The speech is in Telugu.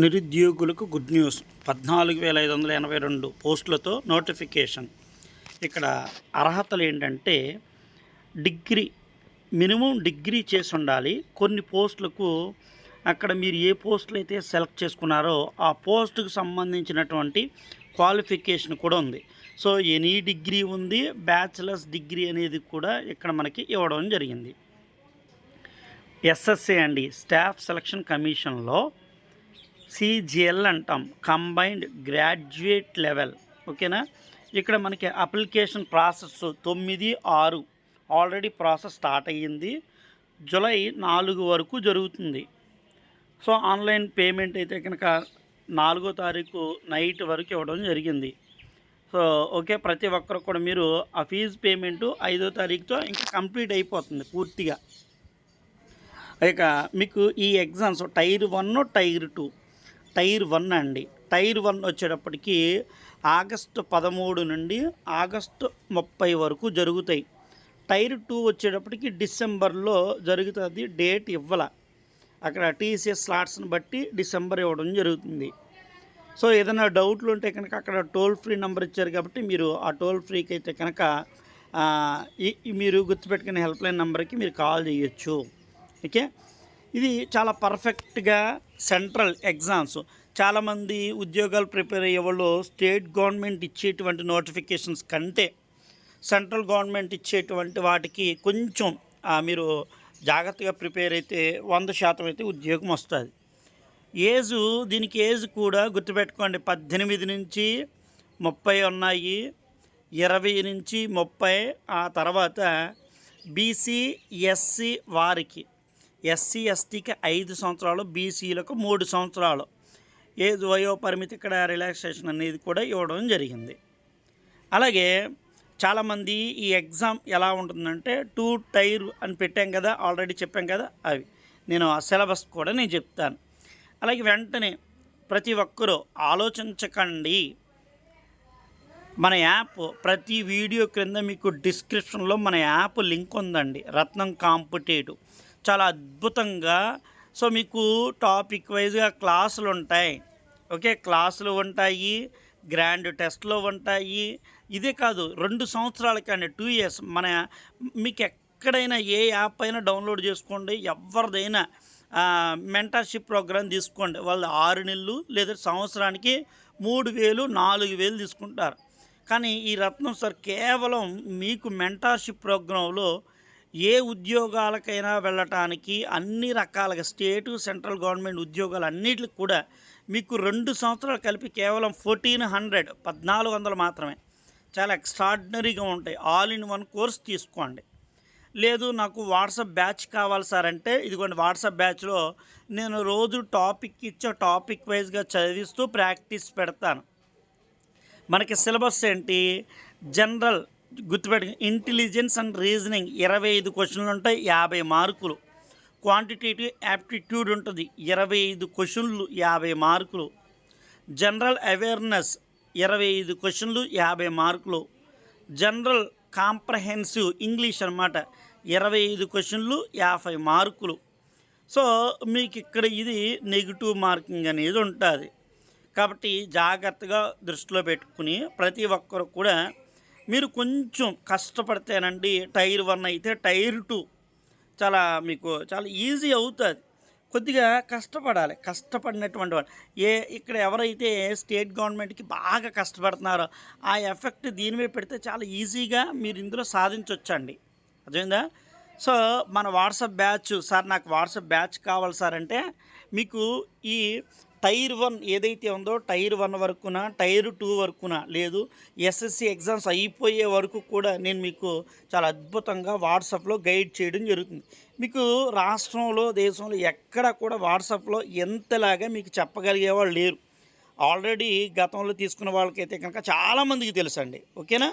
నిరుద్యోగులకు గుడ్ న్యూస్. పద్నాలుగు వేల ఐదు వందల ఎనభై రెండు పోస్టులతో నోటిఫికేషన్. ఇక్కడ అర్హతలు ఏంటంటే డిగ్రీ మినిమం డిగ్రీ చేసి ఉండాలి కొన్ని పోస్టులకు అక్కడ మీరు ఏ పోస్టులు అయితే సెలెక్ట్ చేసుకున్నారో ఆ పోస్టుకు సంబంధించినటువంటి క్వాలిఫికేషన్ కూడా ఉంది. సో ఎనీ డిగ్రీ ఉంది బ్యాచిలర్స్ డిగ్రీ అనేది కూడా ఇక్కడ మనకి ఇవ్వడం జరిగింది. ఎస్ఎస్ఏ అండి స్టాఫ్ సెలక్షన్ కమిషన్లో సిజిఎల్ అంటాం. Combined graduate level. ఓకేనా? ఇక్కడ మనకి అప్లికేషన్ ప్రాసెస్ తొమ్మిది ఆరు. ఆల్రెడీ ప్రాసెస్ స్టార్ట్ అయ్యింది. జూలై నాలుగు వరకు జరుగుతుంది. సో ఆన్లైన్ పేమెంట్ అయితే కనుక నాలుగో తారీఖు నైట్ వరకు ఇవ్వడం జరిగింది. సో ఓకే ప్రతి ఒక్కరు కూడా మీరు ఆ ఫీజు పేమెంటు ఐదో తారీఖుతో ఇంకా కంప్లీట్ అయిపోతుంది పూర్తిగా. ఇక మీకు ఈ exams tier one tier two tier one అండి. టైర్ వన్ వచ్చేటప్పటికి ఆగస్టు పదమూడు నుండి ఆగస్టు ముప్పై వరకు జరుగుతాయి. టైర్ టూ వచ్చేటప్పటికి డిసెంబర్లో జరుగుతుంది డేట్ ఇవ్వాల. అక్కడ టీసీఎస్ స్లాట్స్ని బట్టి డిసెంబర్ ఇవ్వడం జరుగుతుంది. సో ఏదైనా డౌట్లు ఉంటే కనుక అక్కడ టోల్ ఫ్రీ నెంబర్ ఇచ్చారు కాబట్టి మీరు ఆ టోల్ ఫ్రీకి అయితే కనుక ఈ- మీరు గుర్తుపెట్టుకునే హెల్ప్లైన్ నెంబర్కి మీరు కాల్ చేయొచ్చు. ఓకే? ఇది చాలా పర్ఫెక్ట్గా సెంట్రల్ ఎగ్జామ్స్ చాలామంది ఉద్యోగాలు ప్రిపేర్ అయ్యేవాళ్ళు స్టేట్ గవర్నమెంట్ ఇచ్చేటువంటి నోటిఫికేషన్స్ కంటే సెంట్రల్ గవర్నమెంట్ ఇచ్చేటువంటి వాటికి కొంచెం మీరు జాగ్రత్తగా ప్రిపేర్ అయితే వంద శాతం అయితే ఉద్యోగం వస్తుంది. ఏజు దీనికి ఏజ్ కూడా గుర్తుపెట్టుకోండి. పద్దెనిమిది నుంచి ముప్పై ఉన్నాయి. ఇరవై నుంచి ముప్పై ఆ తర్వాత బీసీ ఎస్సీ వారికి. ఎస్సీ ఎస్టీకి ఐదు సంవత్సరాలు బీసీలకు మూడు సంవత్సరాలు. ఏది వయో పరిమితి ఇక్కడ రిలాక్సేషన్ అనేది కూడా ఇవ్వడం జరిగింది. అలాగే చాలామంది ఈ ఎగ్జామ్ ఎలా ఉంటుందంటే టూ టైర్ అని పెట్టాం కదా ఆల్రెడీ చెప్పాం కదా అవి. నేను ఆ సిలబస్ కూడా నేను చెప్తాను. అలాగే వెంటనే ప్రతి ఒక్కరూ ఆలోచించకండి. మన యాప్ ప్రతి వీడియో క్రింద మీకు డిస్క్రిప్షన్లో మన యాప్ లింక్ ఉందండి. రత్నం కాంపిటేటివ్. చాలా అద్భుతంగా. సో మీకు టాపిక్ వైజ్గా క్లాసులు ఉంటాయి. ఓకే క్లాసులు ఉంటాయి గ్రాండ్ టెస్ట్లు ఉంటాయి. ఇదే కాదు రెండు సంవత్సరాలకండి టూ ఇయర్స్ మన మీకు ఎక్కడైనా ఏ యాప్ అయినా డౌన్లోడ్ చేసుకోండి. ఎవరిదైనా మెంటర్షిప్ ప్రోగ్రామ్ తీసుకోండి. వాళ్ళు ఆరు నెలలు లేదా సంవత్సరానికి మూడు వేలు నాలుగు వేలు తీసుకుంటారు. కానీ ఈ రత్నం సార్ కేవలం మీకు మెంటర్షిప్ ప్రోగ్రాంలో ఏ ఉద్యోగాలకైనా వెళ్ళటానికి అన్ని రకాలుగా స్టేటు సెంట్రల్ గవర్నమెంట్ ఉద్యోగాలు అన్నిటికి కూడా మీకు రెండు సంవత్సరాలు కలిపి కేవలం ఫోర్టీన్ హండ్రెడ్ పద్నాలుగు వందలు మాత్రమే. చాలా ఎక్స్ట్రాడినరీగా ఉంటాయి. ఆల్ ఇన్ వన్ కోర్స్ తీసుకోండి. లేదు నాకు వాట్సాప్ బ్యాచ్ కావాలి సార్ అంటే ఇదిగోండి వాట్సాప్ బ్యాచ్లో నేను రోజు టాపిక్ ఇచ్చే టాపిక్ వైజ్గా చదివిస్తూ ప్రాక్టీస్ పెడతాను. మనకి సిలబస్ ఏంటి? జనరల్ గుర్తుపెట్టు ఇంటెలిజెన్స్ అండ్ రీజనింగ్ ఇరవై ఐదు క్వశ్చన్లు ఉంటాయి యాభై మార్కులు. క్వాంటిటేటివ్ యాప్టిట్యూడ్ ఉంటుంది ఇరవై ఐదు క్వశ్చన్లు యాభై మార్కులు. జనరల్ అవేర్నెస్ ఇరవై ఐదు క్వశ్చన్లు యాభై మార్కులు. జనరల్ కాంప్రహెన్సివ్ ఇంగ్లీష్ అనమాట ఇరవై ఐదు క్వశ్చన్లు యాభై మార్కులు. సో మీకు ఇక్కడ ఇది నెగిటివ్ మార్కింగ్ అనేది ఉంటుంది. కాబట్టి జాగ్రత్తగా దృష్టిలో పెట్టుకుని ప్రతి ఒక్కరు కూడా మీరు కొంచెం కష్టపడితేనండి టైర్ వన్ అయితే టైర్ టూ చాలా మీకు చాలా ఈజీ అవుతుంది. కొద్దిగా కష్టపడాలి కష్టపడినటువంటి వాళ్ళు. ఏ ఇక్కడ ఎవరైతే స్టేట్ గవర్నమెంట్కి బాగా కష్టపడుతున్నారో ఆ ఎఫెక్ట్ దీని మీద పెడితే చాలా ఈజీగా మీరు ఇందులో సాధించవచ్చండి అర్థమైందా? సో మన వాట్సాప్ బ్యాచ్ సార్ నాకు వాట్సాప్ బ్యాచ్ కావాలి సార్ అంటే మీకు ఈ టైర్ వన్ ఏదైతే ఉందో టైర్ వన్ వరకున టైర్ టూ వరకున లేదు ఎస్ఎస్సి ఎగ్జామ్స్ అయిపోయే వరకు కూడా నేను మీకు చాలా అద్భుతంగా వాట్సాప్లో గైడ్ చేయడం జరుగుతుంది. మీకు రాష్ట్రంలో దేశంలో ఎక్కడ కూడా వాట్సాప్లో ఎంతలాగా మీకు చెప్పగలిగే వాళ్ళు లేరు. ఆల్రెడీ గతంలో తీసుకున్న వాళ్ళకైతే కనుక చాలామందికి తెలుసండి. ఓకేనా?